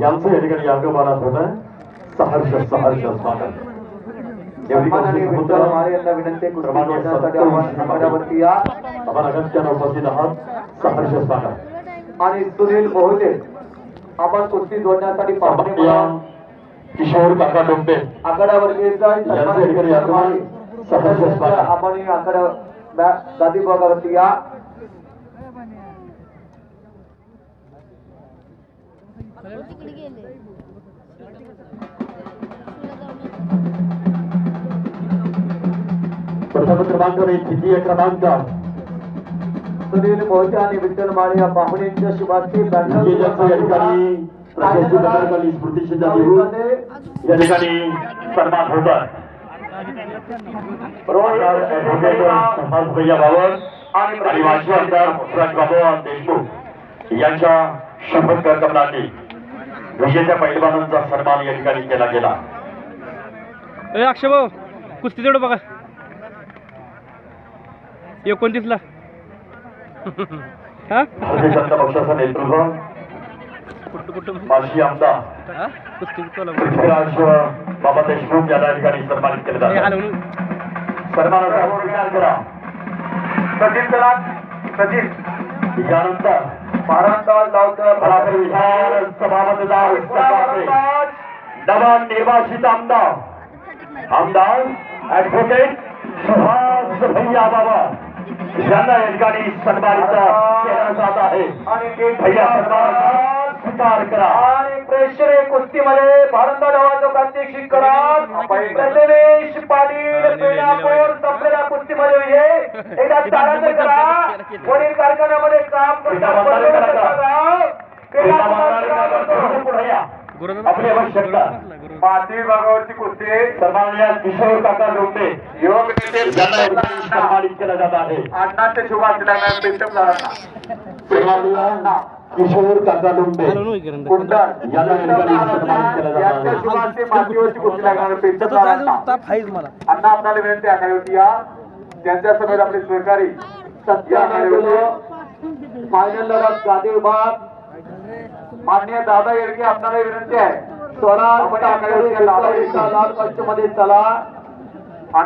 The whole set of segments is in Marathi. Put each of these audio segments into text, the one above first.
यांचं या ठिकाणी यागमानात होतं सहर्ष सहर्ष स्वागत. यांना विनंती आहे, आपण आघाड्यावरती या आपण अगत्यानं उपस्थित आहात. सहर्ष स्वागत. आणि सुनील मोहते आपण कुस्ती जोडण्यासाठी पाहुणे किशोर काका डोंबे आहे. सहर्ष स्वागत. आपण बॅ- गादी भागावरती या. तिकडे गेले. प्रथम क्रमांक द्वितीय क्रमांक. सुनील मोहते आणि विठ्ठल मारे या पाहुण्यांच्या शुभार्थी या ठिकाणी या सन्मान आणि पुष्पराज बाबा देशमुख यांच्या शपथ कर्तव्याने विजेत्या पैलवानांचा सन्मान या ठिकाणी केला गेला. अक्षय भाऊ कुस्ती तेवढं बघा. एकोणतीसला भारतीय जनता पक्षाचं नेतृत्व. कुठं कुठं? माजी आमदार? कुस्ती चला पृथ्वीराज बाबा देशमुख यांना या ठिकाणी सन्मानित केले जाते. हलवून सन्मानाचा स्वीकार करा सचिन चला सचिन. यानंतर महाराष्ट्रात लावतं भराकर विधान सभा मतदार संघाचे नवा निर्वाचित आमदार. आमदार ऍडव्होकेट सुहास भैया बाबा. यांना या ठिकाणी सन्मानित केला जात आहे. आणि ते भैया सन्मानाचा स्वीकार करा. आणि प्रेक्षणीय कुस्तीमध्ये भारत नावाचं प्रात्यक्षिक करा. प्रथमेश पाटील संपलेल्या कुस्तीमध्ये विजय. एकदा करा. वरील आपली आवश्यकता पाचवी भागावरची कुस्ती. सन्माननीय किशोर काका डोंबे नेते सन्मानित केलं जात आहे. प्रीतम किशोर काका डोंबे यांना ठिकाणी सन्मानित केलं जात आहे. मातीवरची कुस्ती लागणार प्रीतम अण्णा आपल्याला विनंती आखाडी होती या. त्यांच्या समेत आपले सहकारी. सत्या फायनलला गादी विभाग मान्य दादा येडके आपल्याला विनंती आहे. स्वराज टाकळे दादा येडगा लाल कष्टमध्ये चला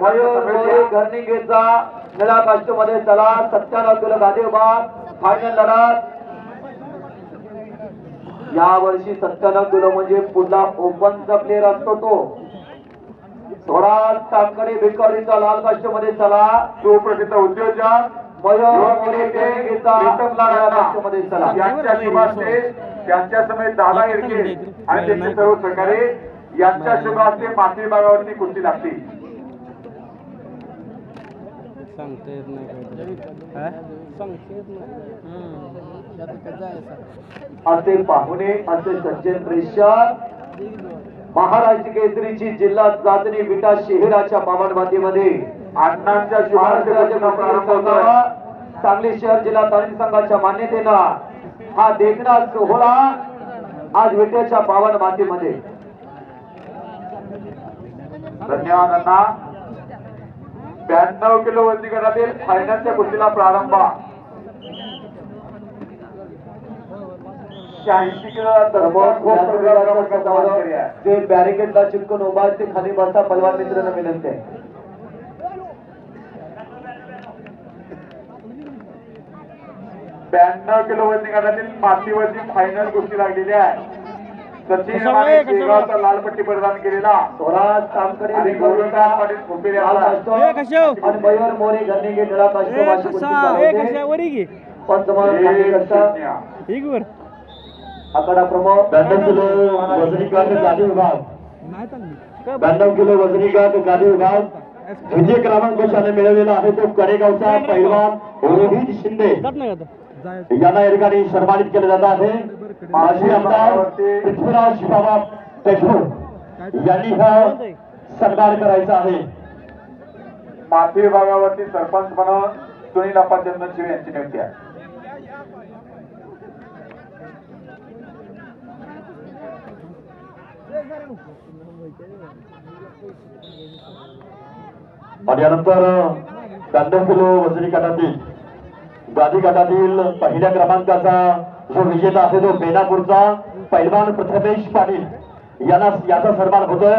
मयूर निळा कष्टमध्ये चला. सत्याण्णव किलो गादी विभाग फायनल लढत या वर्षी सत्त्याण्णव किलो म्हणजे पुढला ओपनचा प्लेअर असतो तो. स्वराज टाकडे भिकारीचा लाल कष्टमध्ये चला. सुप्रसिद्ध उद्योजक. त्यांच्या समेत दादा आणि त्यांचे सर्व सहकारी यांच्या भागावरती कुस्ती लागते. सांगता येत नाही असे पाहुणे असे सज्जन प्रेषक महाराष्ट्र केसरीची जिल्हा चाचणी विटा शहराच्या पावन मातीमध्ये. अण्णांच्या शुभारंभाचा प्रारंभ होता सांगली शहर जिल्हा तालीम संघाच्या मान्यतेनं हा देखणा सोहळा आज विट्याच्या पावन मातीमध्ये. धन्यवाद अण्णा. ब्याण्णव किलो वजनी गटातील फायनलच्या कुस्तीला प्रारंभ. शहाऐंशी किलो जे बॅरिकेडला चिटकून उभा ते खाली बसा पलवार मित्रांना विनंती आहे. ब्याण्णव किलो वजनी गटातील मातीवरची फायनल कुस्ती लागलेली आहे. सचिन? शेगावचा लाल पट्टी केलेला. स्वराज? आणि मयूर मोरे निळा. कशा? पंचमान आकडा प्रमुख ब्याण्णव किलो वजनी गट गादी विभाग ब्याण्णव किलो वजनी गट गादी विभाग द्वितीय क्रमांक शाने मिळवलेला आहे तो कडेगावचा पैलवान रोहित शिंदे. यांना या ठिकाणी सन्मानित केले जात आहे. माजी आमदार पृथ्वीराज बाबा देशमुख यांनी हा सन्मान करायचा आहे. माथी विभागावरती सरपंच म्हणून सुनील अप्पा चंदनशिव यांची नियुक्ती आहे. आणि यानंतर ब्याण्णव किलो वजनी गटातील गादी गटातील पहिल्या क्रमांकाचा जो विजेता आहे तो बेनापूरचा पैलवान प्रथमेश पाटील. यांना याचा सन्मान होतोय.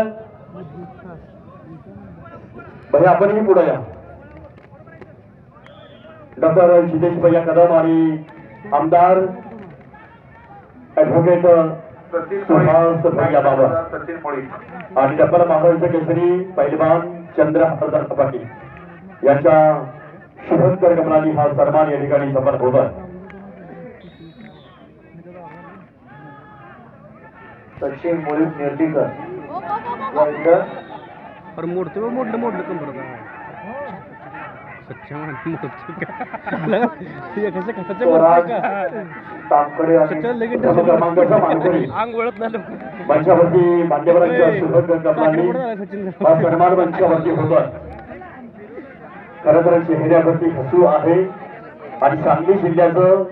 भैया आपणही पुढे या. डॉक्टर जितेश भैया कदम आणि आमदार ऍडव्होकेट सुहास भैया बाबा आणि डब्बल महाराष्ट्र केसरी पैलवान चंद्र पाटील. यांच्या शुभंकर कमलानी हा सन्मान या ठिकाणी समर्थ होत आहे. सचिन ओ. यांचं अरे मोडते मोडलं कंबर नाही मंचावरती मान्यवरांच्या शुभंकर कमलानी हा सन्मान मंचावरती होतोय. खरं तर चेहऱ्यावरती हसू आहे. आणि सांगली जिल्ह्याचं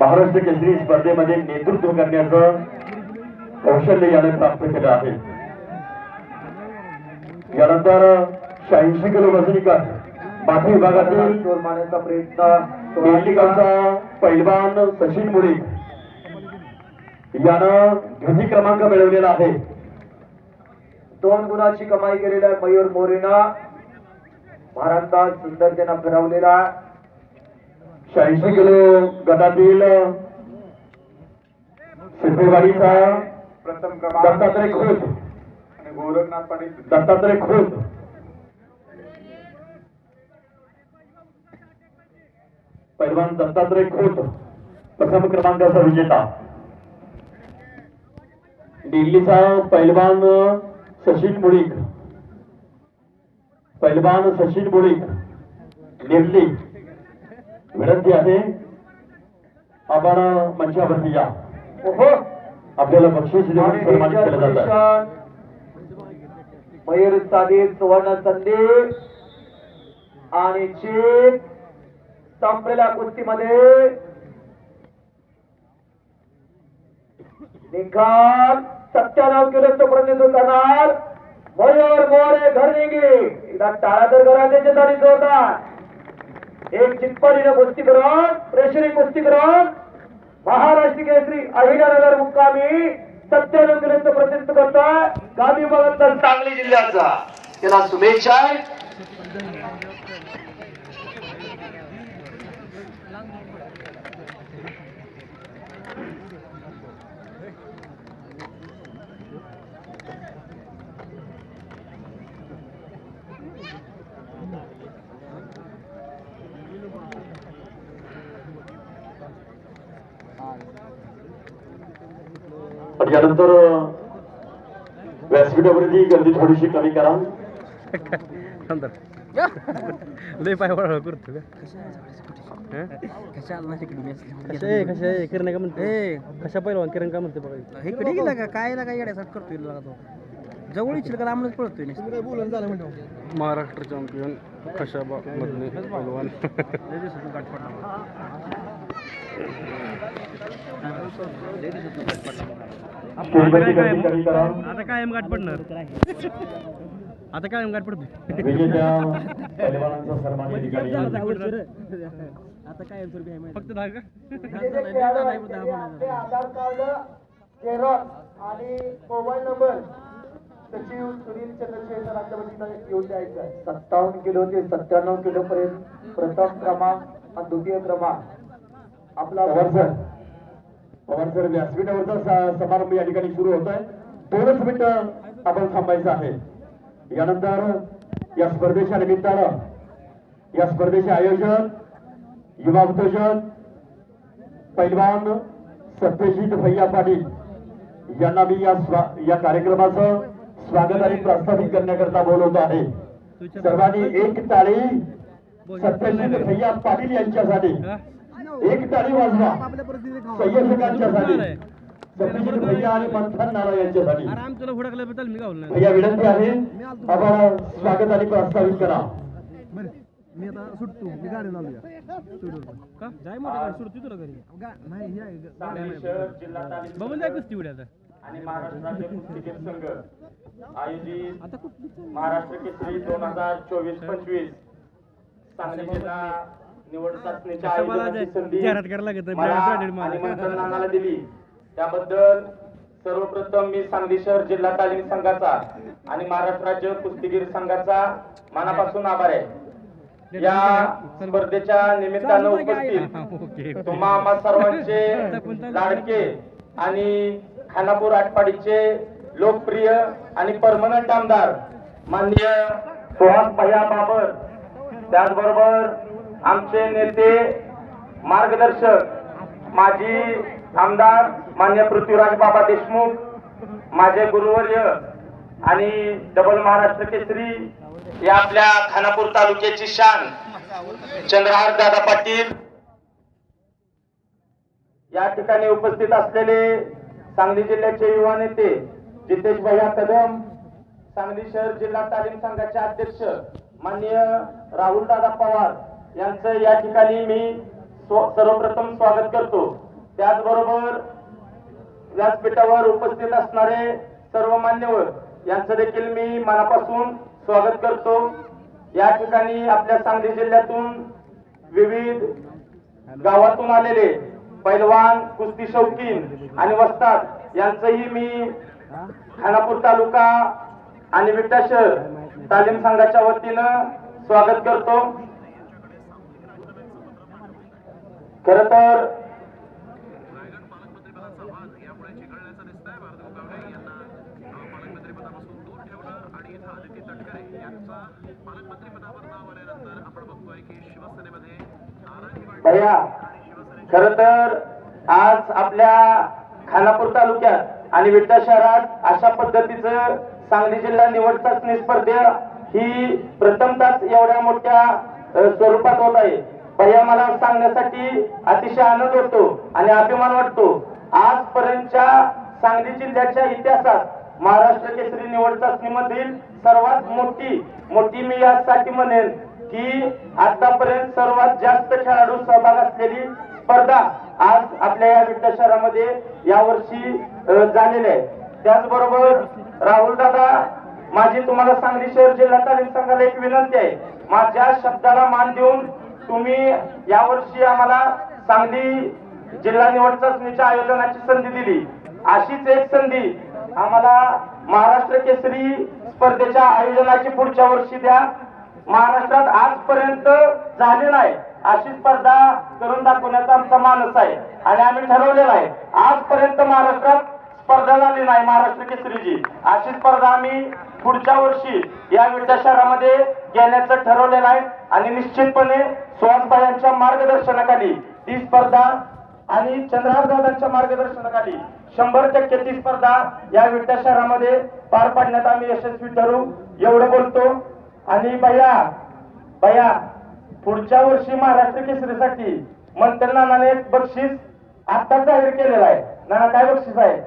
महाराष्ट्र केसरी स्पर्धेमध्ये नेतृत्व करण्याचं कौशल्य याने प्राप्त केलं आहे. यानंतर शहाऐंशी किलो वजनीकर माथी विभागातील चोर मारण्याचा प्रयत्न दिल्लीकरचा पैलवान सचिन मुळे. यानं ध्वनी क्रमांक मिळवलेला आहे. दोन गुणाची कमाई केलेल्या मयूर मोरेना महाराष्ट्रात सुंदरतेनं फिरवलेला शहाऐंशी किलो गटातील सिद्धेवाडीचा प्रथम दत्तात्रय खोत. आणि गोरखनाथ पाटील. दत्तात्रय खोत. पैलवान दत्तात्रय खोत. प्रथम क्रमांकाचा विजेता. दिल्लीचा पैलवान सचिन मुळीक. पैलवान सचिन मुळीक दिल्ली विनंती आहे आपण मंचावरती या. ओहो. आपल्याला बक्षीस देऊन आणि सन्मानित केलं जात. मयूर साधी सुवर्ण संधी आणि चीप संपलेल्या कुस्तीमध्ये निकाल सत्त्याण्णव किलोचं प्रतिनिधित्व करणार मोर मोरे घरनिंगी एकदा टाळा तर करा त्याच्यासाठी जोरदार. एक चितपरीने कुस्तीकरण प्रेशरी कुस्तीकरण महाराष्ट्र केसरी अहिल्यानगर मुक्कामी सत्यानंद किलोचं प्रतिनिधित्व करता गांधी भगत सांगली जिल्ह्याचा. त्याला शुभेच्छा आहे आणि यानंतर व्यासपीठावरती गर्दी थोडीशी कमी करा. अंदर लय पाय वळवळ करतो का? कशा कशा किरण का म्हणते? कशा पहिलवान किरण का म्हणते बघा? इकडे गेला का? काय ना काय येण्यासाठी करतोय लागा तो. जवळ इच्छिल का लांबच पळतोय नुसतं. महाराष्ट्र चॅम्पियन खशाबा मधले पहिलवान पडला. लय दिवसातून गाठ आता पडणार आता कायम गाठ पडते आता काय स्वरूपी आहे माहिती? फक्त दहा का. आधार कार्ड झेरॉक्स आणि मोबाईल नंबर. सचिव सुनील चंद्रशेखर येऊन द्यायचं आहे. सत्तावन्न किलो ते सत्त्याण्णव किलो पर्यंत प्रथम क्रमांक आणि द्वितीय क्रमांक. आपला पवार सर व्यासपीठावरचा समारंभ या ठिकाणी सुरू होत आहे दोनच मिनिटं आपण थांबायचं आहे. यानंतर या स्पर्धेच्या निमित्तानं या स्पर्धेचे आयोजन युवा उद्योजक पैलवान सत्यजित भैया पाटील यांना मी या स्वा- या कार्यक्रमाचं स्वागत आणि प्रस्थापित करण्याकरता बोलवतो आहे. सर्वांनी एक टाळी सत्यजित भैया पाटील यांच्यासाठी. एक टाळी वाजवा. संयोजकांच्यासाठी सत्यजित भैया आणि मंथन नाना यांच्यासाठी. आराम तुला हुडकल्या बद्दल मी गावलं भैया विनंती आहे. आपण स्वागत आणि प्रस्तावित करा. मी आता सुटतो. मी गाडी लावूया का? जाय गाडी सोडतो तुला घरी. नाही बघून जाय कुस्ती उड्या आता. आणि महाराष्ट्र राज्य कुस्तीगीर संघ आयोजित महाराष्ट्र केसरी दोन हजार चोवीस पंचवीस. सांगली जिल्हा निवड चाचणीच्या आयोजनाची संधी मला. आणि दिली. त्याबद्दल सर्वप्रथम मी सांगली शहर जिल्हा तालीम संघाचा आणि महाराष्ट्र राज्य कुस्तीगीर संघाचा मनापासून आभार आहे. या स्पर्धेच्या निमित्तानं उपस्थित तुम्हा आम्हा सर्वांचे लाडके आणि खानापूर आटपाडीचे लोकप्रिय आणि परमनंट आमदार माननीय सुहास भैया बाबर त्याचबरोबर आमचे नेते मार्गदर्शक माजी आमदार मान्य पृथ्वीराज बाबा देशमुख माझे गुरुवर्य आणि डबल महाराष्ट्र केसरी या आपल्या खानापूर तालुक्याची शान चंद्रहार दादा पाटील. या ठिकाणी उपस्थित असलेले सांगली जिल्ह्याचे युवा नेते जितेश भैया कदम सांगली शहर जिल्हा तालीम संघाचे अध्यक्ष माननीय राहुल दादा पवार यांचं या ठिकाणी मी स्व- सर्वप्रथम स्वागत करतो. त्याचबरोबर व्यासपीठावर उपस्थित असणारे सर्व मान्यवर यांचं देखील मी मनापासून स्वागत करतो. या ठिकाणी आपल्या सांगली जिल्ह्यातून विविध गावातून आलेले पैलवान कुस्ती शौकीन आणि वस्ताद यांचंही मी खानापूर तालुका आणि विटा शहर तालीम संघाच्या वतीनं स्वागत करतो. खर तर भैया खर तर आज आपल्या खानापूर तालुक्यात आणि विटा शहरात अशा पद्धतीचं सांगली जिल्हा निवड चाचणी स्पर्धा ही प्रथमताच एवढ्या मोठ्या स्वरूपात होत आहे. भैया मला सांगण्यासाठी अतिशय आनंद होतो आणि अभिमान वाटतो. आजपर्यंतच्या सांगली जिल्ह्याच्या इतिहासात महाराष्ट्र केसरी निवड चाचणीमधील सर्वात मोठी मोठी मी यासाठी म्हणेन की आतापर्यंत सर्वात जास्त खेळाडू सहभाग असलेली स्पर्धा आज आपल्या या विठ्ठल शहरामध्ये यावर्षी झालेली आहे. त्याचबरोबर राहुल दादा माझी तुम्हाला सांगली शहर जिल्हा तालीम संघाला एक विनंती आहे. माझ्या शब्दाला मान देऊन तुम्ही यावर्षी आम्हाला सांगली जिल्हा निवड चाचणीच्या आयोजनाची संधी दिली. अशीच एक संधी आम्हाला महाराष्ट्र केसरी स्पर्धेच्या आयोजनाची पुढच्या वर्षी द्या. महाराष्ट्रात आजपर्यंत झाली नाही. अशी स्पर्धा करून दाखवण्याचा आमचा मानस आहे आणि आम्ही ठरवलेला आहे. आजपर्यंत महाराष्ट्रात स्पर्धा झाली नाही महाराष्ट्र केसरीची. अशी स्पर्धा आम्ही पुढच्या वर्षी या विटा शहरामध्ये घेण्याचं ठरवलेलं आहे. आणि निश्चितपणे सुहासभाई यांच्या मार्गदर्शनाखाली ती स्पर्धा आणि चंद्रहार दादांच्या मार्गदर्शनाखाली शंभर टक्के ती स्पर्धा या विटा शहरामध्ये पार पाडण्यात आम्ही यशस्वी ठरू. एवढं बोलतो. आणि भैया भैया पुढच्या वर्षी महाराष्ट्र केसरीसाठी मंत्री नानाने एक बक्षीस आता जाहीर केलेलं आहे. नाना काय बक्षीस आहे?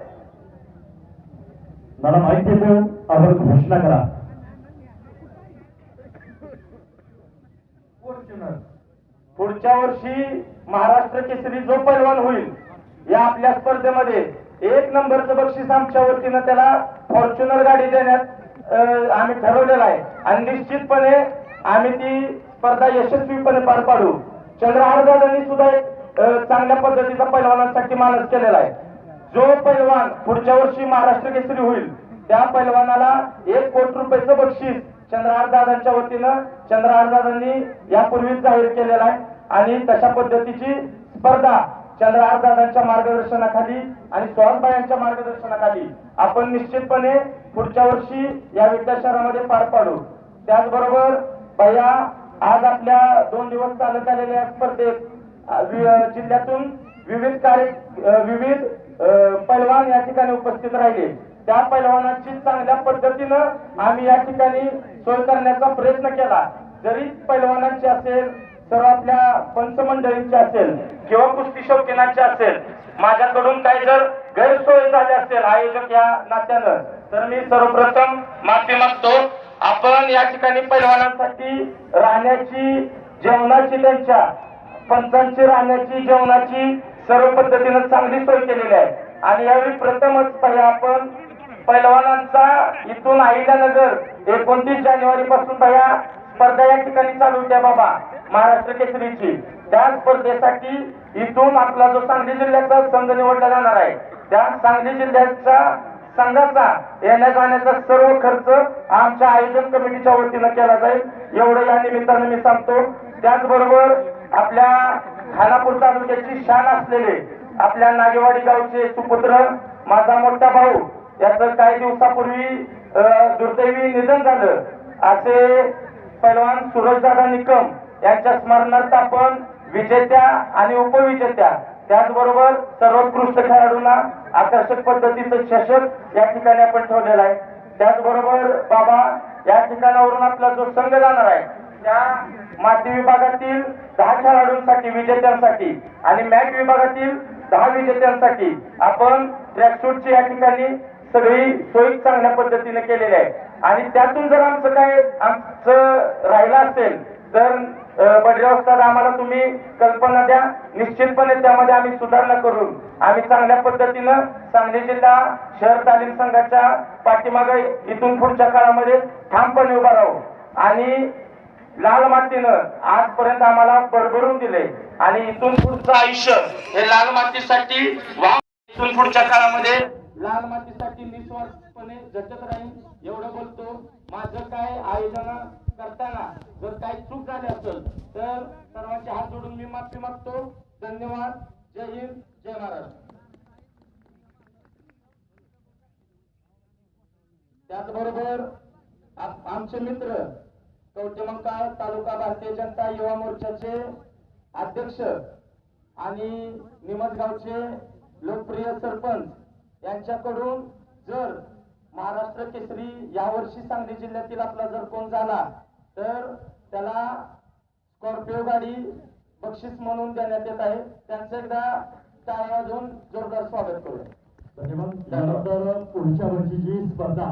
मला माहिती आहे आपण घोषणा करा. पुढच्या वर्षी महाराष्ट्र केसरी जो पैलवान होईल या आपल्या स्पर्धेमध्ये एक नंबरचं बक्षीस आमच्या वतीनं त्याला फॉर्च्युनर गाडी देण्यात आम्ही ठरवलेलं आहे. आणि निश्चितपणे आम्ही ती स्पर्धा यशस्वीपणे पार पाडू. चंद्रहार दादांनी सुद्धा एक चांगल्या पद्धतीचा पैलवानांसाठी मानस केलेला आहे. जो पैलवान पुढच्या वर्षी महाराष्ट्र केसरी होईल त्या पैलवानाला एक कोटी रुपयाचं बक्षीस चंद्रहारदादांच्या वतीनं चंद्रहारदादांनी यापूर्वीच जाहीर केलेला आहे. आणि तशा पद्धतीची स्पर्धा चंद्रहारदादांच्या मार्गदर्शनाखाली आणि सोहनबाई यांच्या मार्गदर्शनाखाली आपण निश्चितपणे पुढच्या वर्षी या विद्या शहरामध्ये पार पाडू. त्याचबरोबर भैया आज आपल्या दोन दिवस चालत आलेल्या स्पर्धेत वि- जिल्ह्यातून विविध कार्य विविध पैलवान या ठिकाणी उपस्थित राहिले. त्या पैलवानाची चांगल्या पद्धतीनं आम्ही या ठिकाणी सोय करण्याचा प्रयत्न केला. जरी पैलवानांची असेल सर्व आपल्या पंचमंडळींची असेल किंवा कुस्ती शौकीनांची असेल माझ्याकडून काही जर गैरसोय झाली असेल आयोजक या नात्यानं तर मी सर्वप्रथम माफी मागतो. आपण या ठिकाणी पैलवानांसाठी राहण्याची जेवणाची त्यांच्या पंचांची राहण्याची जेवणाची सर्व पद्धतीनं चांगली सोय केलेली आहे. आणि यावेळी प्रथमच पहिले आपण पैलवानांचा इथून अहिल्यानगर एकोणतीस जानेवारी पासून भया स्पर्धा या ठिकाणी चालू होत्या बाबा महाराष्ट्र केसरीची. त्या स्पर्धेसाठी इथून आपला जो सांगली जिल्ह्याचा संघ निवडला जाणार आहे त्या सांगली जिल्ह्याच्या संघाचा येण्या जाण्याचा सर्व खर्च आमच्या आयोजन कमिटीच्या वतीनं केला जाईल. एवढं या निमित्तानं मी सांगतो. त्याचबरोबर आपल्या खानापूर तालुक्याची शान असलेले आपल्या नागेवाडी गावचे सुपुत्र माझा मोठा भाऊ याचं काही दिवसापूर्वी दुर्दैवी निधन झालं. असे पैलवान सूरजदादा निकम यांच्या स्मरणार्थ आपण विजेत्या आणि उपविजेत्या त्याचबरोबर सर्वोत्कृष्ट खेळाडूंना आकर्षक पद्धतीचं चषक या ठिकाणी आपण ठेवलेलं आहे. त्याचबरोबर बाबा या ठिकाणावरून आपला जो संघ जाणार आहे त्या माती विभागातील दहा खेळाडूंसाठी विजेत्यांसाठी आणि मॅच विभागातील दहा विजेत्यांसाठी आपण ट्रॅकसूटची या ठिकाणी सगळी सोयी चांगल्या पद्धतीने केलेली आहे. आणि त्यातून जर आमचं काय आमचं राहिलं असेल तर अं, आम्हाला तुम्ही कल्पना द्या. निश्चितपणे त्यामध्ये आम्ही सुधारणा करून आम्ही चांगल्या पद्धतीनं सांगली जिल्हा शहर तालीम संघाच्या पाठीमागे इथून पुढच्या काळामध्ये ठामपणे उभा राहू. आणि लाल मातीनं आजपर्यंत आम्हाला भरभरून दिले. आणि इथून पुढचं आयुष्य हे लाल मातीसाठी वाव इथून पुढच्या काळामध्ये लाल मातीसाठी निस्वार्थपणे झटत राहील एवढं बोलतो. माझं काय आयोजन करताना जर काही चूक झाली असेल तर सर्वांचे हात जोडून मी माफी मागतो. धन्यवाद. जय हिंद. जय महाराष्ट्र त्याचबरोबर आमचे मित्र कवटेमंकाळ तालुका भारतीय जनता युवा मोर्चाचे अध्यक्ष आणि निमजगावचे लोकप्रिय सरपंच यांच्याकडून जर महाराष्ट्र केसरी यावर्षी सांगली जिल्ह्यातील आपला जर कोण झाला तर त्याला स्कॉर्पिओ गाडी बक्षीस म्हणून देण्यात येत आहे. त्यांचं एकदा टाळ्या वाजवून जोरदार स्वागत करूया. धन्यवाद. त्यानंतर पुढच्या वर्षीची स्पर्धा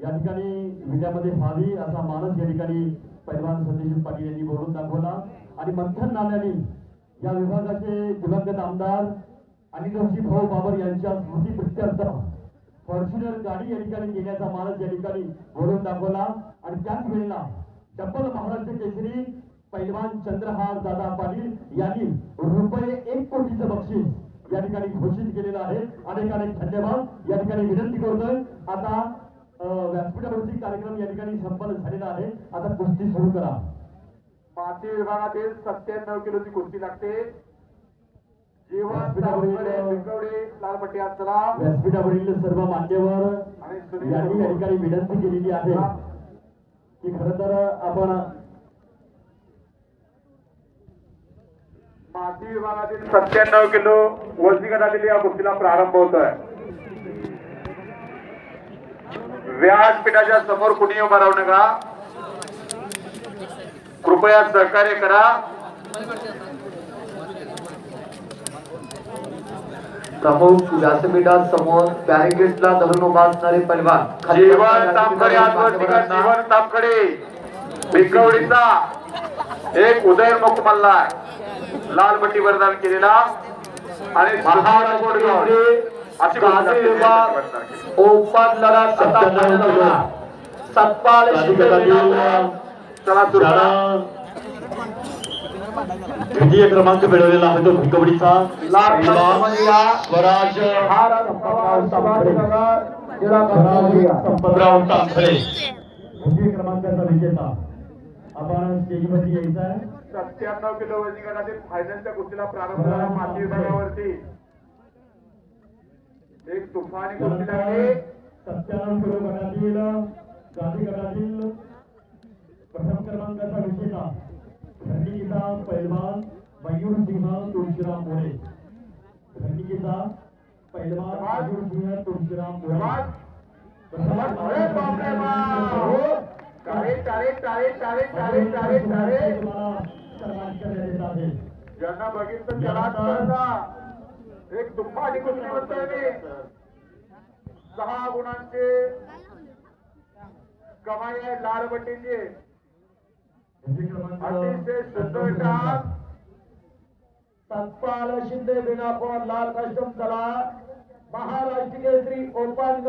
या ठिकाणी विद्यामध्ये व्हावी असा मानस या ठिकाणी पैलवान सतीश पाटील यांनी बोलून दाखवला. आणि मंथन नाल्याने या विभागाचे दिवंगत आमदार अनिलजी भाऊ बाबर यांच्या स्मृती प्रित्यर्थ. फॉर्च्युनर गाडी या ठिकाणी घेण्याचा मानस या ठिकाणी घडून दाखवला. आणि त्याच वेळेला डब्बल महाराष्ट्र केसरी पैलवान चंद्रहार दादा पाटील यांनी रुपये एक कोटीचं बक्षीस या ठिकाणी घोषित केलेलं आहे. अनेक अनेक धन्यवाद. या ठिकाणी विनंती करतोय. आता व्यासपीठावरती कार्यक्रम या ठिकाणी संपन्न झालेला आहे. आता कुस्ती सुरू करा. माती विभागातील सत्त्याण्णव किलोची कुस्ती लागते. व्यासपीठावरील- सर्व मान्यवर यांनी या ठिकाणी विनंती केलेली आहे की खर तर आपण माती विभागातील सत्त्याण्णव किलो वजनी गटातील या कुस्तीला प्रारंभ होतोय. व्यासपीठाच्या समोर कुणी उभा राहू नका. कृपया सहकार्य करा. प्रमुख व्यासपीठासमोर बॅरिकेडला धरून उभा असणारे भिकवडीचा एक उदयनमुख मल्ला लाल पट्टी वरदान केलेला आणि. सतपाल चला सुरू द्वितीय क्रमांक मिळवलेला आहे तो भिकवडीचा. स्वराज संपतराव द्वितीय क्रमांकाचा विजेता. आपण स्टेजवरती यायचा आहे. सत्त्याण्णव किलो वजनी गटातील फायनलच्या कुस्तीला प्रारंभ झाला माती विभागावरती एक तुफानी कुस्ती लागली. सत्त्याण्णव किलो गटातील गटातील प्रथम क्रमांकाचा विजेता. खंडिकेचा पैलवान मयूर सिंह तुळशीराम मोरे खंडिकेचा पैलवान मयूर सिंह तुळशीराम मोरे ज्यांना बघितलं त्याला. एक तुफानी कुस्ती म्हणतोय मी. सहा गुणांचे कमाई आहे लाल बट्टीची. अतिशय सुंदर डाग सतपाल शिंदे बिनापूर लाल कस्टम चला. महाराष्ट्र केसरी ओपन